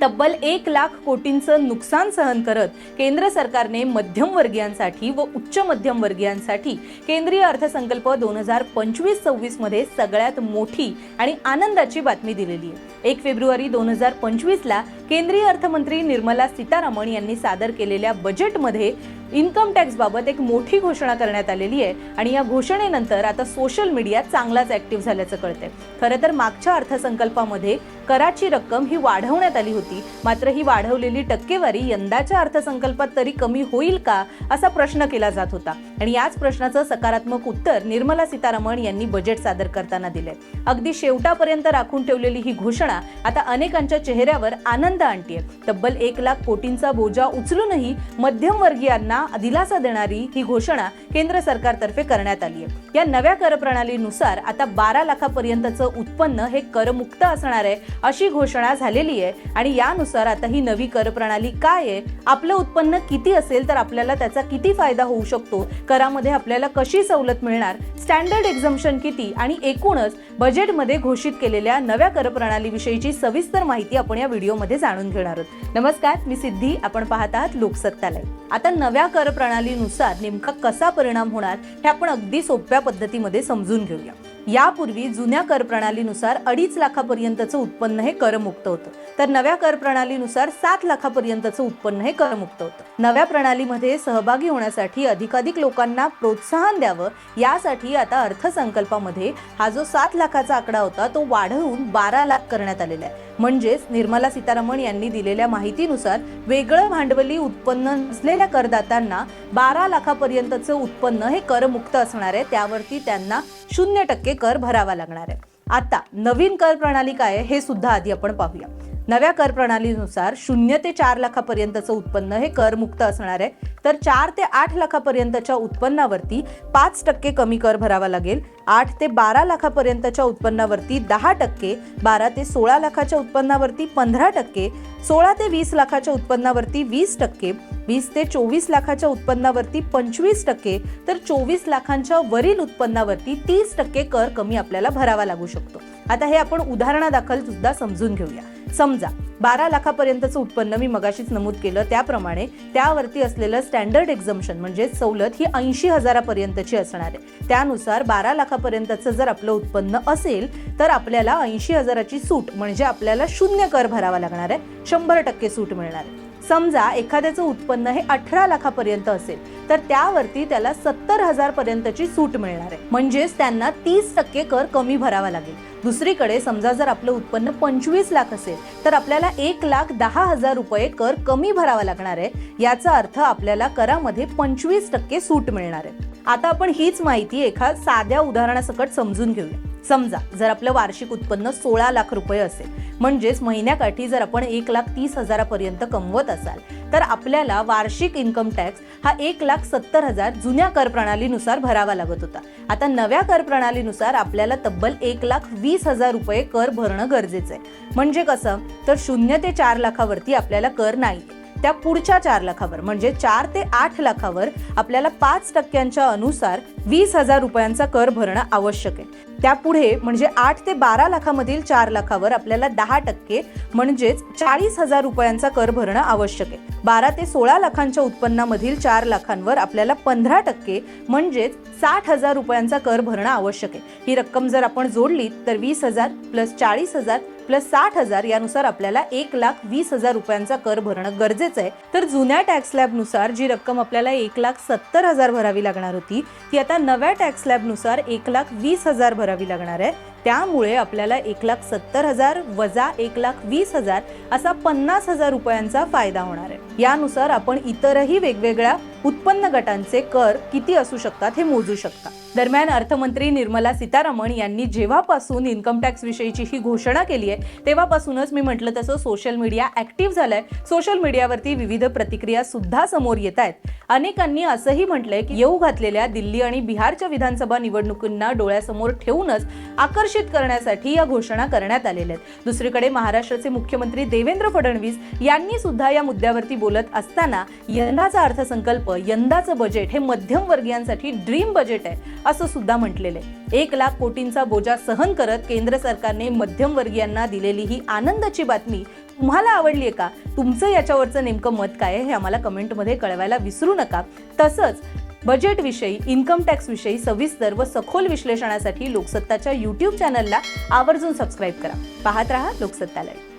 तब्बल एक लाख कोटींचं नुकसान सहन करत केंद्र सरकारने मध्यमवर्गीयांसाठी व उच्च मध्यमवर्गीयांसाठी केंद्रीय अर्थसंकल्प दोन हजार पंचवीस सव्वीसमध्ये सगळ्यात मोठी आणि आनंदाची बातमी दिलेली आहे. एक फेब्रुवारी दोन हजार पंचवीसला केंद्रीय अर्थमंत्री निर्मला सीतारामन यांनी सादर केलेल्या बजेटमध्ये इन्कम टॅक्सबाबत एक मोठी घोषणा करण्यात आलेली आहे. आणि या घोषणेनंतर आता सोशल मीडिया चांगलाच ऍक्टिव्ह झाल्याचं कळतंय. खरं तर मागच्या अर्थसंकल्पामध्ये कराची रक्कम ही वाढवण्यात आली होती. मात्र ही वाढवलेली टक्केवारी यंदाच्या अर्थसंकल्पात तरी कमी होईल का असा प्रश्न केला जात होता. आणि याच प्रश्नाचं सकारात्मक उत्तर निर्मला सीतारामन यांनी बजेट सादर करताना दिले अगदी शेवटापर्यंत राखून ठेवलेली ही घोषणा आता अनेकांच्या चेहऱ्यावर आनंद आणतीये. तब्बल एक लाख कोटींचा बोजा उचलूनही मध्यमवर्गीयांना दिलासा देणारी ही घोषणा केंद्र सरकारतर्फे करण्यात आली आहे या नव्या कर प्रणालीनुसार आता बारा लाखापर्यंतचं उत्पन्न हे करमुक्त असणार आहे अशी घोषणा झालेली आहे आणि यानुसार आता ही नवी कर प्रणाली काय आहे आपलं उत्पन्न किती असेल तर आपल्याला त्याचा किती फायदा होऊ शकतो करामध्ये आपल्याला कशी सवलत मिळणार स्टँडर्ड एक्झम्पशन किती आणि एकूणच बजेटमध्ये घोषित केलेल्या नव्या कर प्रणालीविषयीची सविस्तर माहिती आपण या व्हिडिओमध्ये जाणून घेणार आहोत. नमस्कार मी सिद्धी. आपण पाहत आहात लोकसत्तालय. आता नव्या कर प्रणालीनुसार नेमका कसा परिणाम होणार हे आपण अगदी सोप्या पद्धतीमध्ये समजून घेऊया. यापूर्वी जुन्या कर प्रणालीनुसार अडीच लाखापर्यंतचं उत्पन्न हे करमुक्त होतं. तर नव्या कर प्रणालीनुसार सात लाखापर्यंतचं उत्पन्न हे करमुक्त होतं. नव्या प्रणालीमध्ये सहभागी होण्यासाठी अधिकाधिक लोकांना प्रोत्साहन द्यावं यासाठी आता अर्थसंकल्पामध्ये हा जो सात लाखाचा आकडा होता तो वाढवून बारा लाख करण्यात आलेला आहे. म्हणजेच निर्मला सीतारामन यांनी दिलेल्या माहितीनुसार वेगळं भांडवली उत्पन्न नसलेल्या करदात्यांना बारा लाखापर्यंतचं उत्पन्न हे करमुक्त असणार आहे. त्यावरती त्यांना शून्य टक्के कर भरावा लागणार आहे. आता नवीन कर प्रणाली काय आहे हे सुद्धा आधी आपण पाहूया. नव्या कर प्रणालीनुसार शून्य ते चार लाखापर्यंतचं उत्पन्न हे करमुक्त असणार आहे. तर चार ते आठ लाखापर्यंतच्या उत्पन्नावरती पाच टक्के कमी कर भरावा लागेल. आठ ते बारा लाखापर्यंतच्या उत्पन्नावरती दहा टक्के बारा ते सोळा लाखाच्या उत्पन्नावरती पंधरा टक्के सोळा ते वीस लाखाच्या उत्पन्नावरती वीस टक्के वीस ते चोवीस लाखाच्या उत्पन्नावरती पंचवीस टक्के तर चोवीस लाखांच्या वरील उत्पन्नावरती तीस टक्के कर कमी आपल्याला भरावा लागू शकतो. आता हे आपण उदाहरणादाखल सुद्धा समजून घेऊया. समजा बारा लाखापर्यंतचं उत्पन्न मी मगाशीच नमूद केलं त्याप्रमाणे त्यावरती असलेलं स्टँडर्ड एक्झम्पन म्हणजे सवलत ही ऐंशी हजारापर्यंतची असणार आहे. त्यानुसार बारा लाखापर्यंतचं जर आपलं उत्पन्न असेल तर आपल्याला ऐंशी हजाराची सूट म्हणजे आपल्याला शून्य कर भरावा लागणार आहे. शंभर टक्के सूट मिळणार आहे. समजा एखाद्याचं उत्पन्न हे अठरा लाखापर्यंत असेल तर त्यावरती त्याला सत्तर हजार पर्यंतची सूट मिळणार आहे. म्हणजेच त्यांना तीस टक्के कर कमी भरावा लागेल. दुसरीकडे समजा जर आपलं उत्पन्न पंचवीस लाख असेल तर आपल्याला एक लाख दहा हजार रुपये कर कमी भरावा लागणार आहे. याचा अर्थ आपल्याला करामध्ये पंचवीस टक्के सूट मिळणार आहे. आता आपण हीच माहिती एका साध्या उदाहरणासकट समजून घेऊया. समजा जर आपलं वार्षिक उत्पन्न सोळा लाख रुपये असेल म्हणजेच महिन्याकाठी जर आपण एक लाख तीस हजारापर्यंत कमवत असाल तर आपल्याला वार्षिक इन्कम टॅक्स हा एक लाख सत्तर हजार जुन्या कर प्रणालीनुसार भरावा लागत होता. आता नव्या कर प्रणालीनुसार आपल्याला तब्बल एक लाख वीस हजार रुपये कर भरणं गरजेचं आहे. म्हणजे कसं? तर शून्य ते चार लाखावरती आपल्याला कर नाही. त्या पुढच्या चार लाखावर म्हणजे चार ते आठ लाखावर आपल्याला पाच टक्क्यांच्या अनुसार वीस हजार रुपयांचा कर भरणं आवश्यक आहे. त्यापुढे म्हणजे आठ ते बारा लाखामधील चार लाखावर आपल्याला दहा टक्के म्हणजेच चाळीस हजार रुपयांचा कर भरणं आवश्यक आहे. बारा ते सोळा लाखांच्या उत्पन्नामधील चार लाखांवर आपल्याला पंधरा टक्के म्हणजेच साठ हजार रुपयांचा कर भरणं आवश्यक आहे. ही रक्कम जर आपण जोडली तर वीस हजार प्लस चाळीस हजार प्लस साठ हजार यानुसार आपल्याला एक लाख वीस हजार रुपयांचा कर भरणं गरजेचं आहे. तर जुन्या टॅक्स स्लॅबनुसार जी रक्कम आपल्याला एक लाख सत्तर हजार भरावी लागणार होती ती आता नव्या टॅक्स स्लॅबनुसार एक लाख वीस हजार भरावी लागणार आहे. त्यामुळे आपल्याला एक लाख सत्तर हजार वजा एक लाख वीस हजार असा पन्नास हजार रुपयांचा फायदा होणार आहे. यानुसार आपण इतरही वेगवेगळ्या उत्पन्न गटांचे कर किती असू शकतात हे मोजू शकता. दरम्यान अर्थमंत्री निर्मला सीतारामन यांनी जेव्हापासून इन्कम टॅक्स विषयीची ही घोषणा केली आहे तेव्हापासूनच मी म्हटलं तसं सोशल मीडिया ऍक्टिव्ह झालाय. सोशल मीडियावरती विविध प्रतिक्रिया सुद्धा समोर येत आहेत. अनेकांनी असंही म्हटलंय की येऊ घातलेल्या दिल्ली आणि बिहारच्या विधानसभा निवडणुकींना डोळ्यासमोर ठेवूनच आकर्षित करण्यासाठी या घोषणा करण्यात आलेल्या आहेत. दुसरीकडे महाराष्ट्राचे मुख्यमंत्री देवेंद्र फडणवीस यांनी सुद्धा या मुद्द्यावरती बोलत असताना यंदाचा अर्थसंकल्प यंदाचं बजेट हे मध्यम वर्गीयांसाठी ड्रीम बजेट आहे असं सुद्धा म्हटलेलं आहे. एक लाख कोटींचा बोजा सहन करत केंद्र सरकारने मध्यम वर्गीयांना दिलेली ही आनंदाची बातमी तुम्हाला आवडली आहे का? तुमचं याच्यावरचं नेमकं मत काय आहे हे आम्हाला कमेंटमध्ये कळवायला विसरू नका. तसंच बजेटविषयी इन्कम टॅक्सविषयी सविस्तर व सखोल विश्लेषणासाठी लोकसत्ताच्या यूट्यूब चॅनलला आवर्जून सबस्क्राईब करा. पाहत रहा लोकसत्ता लाईव्ह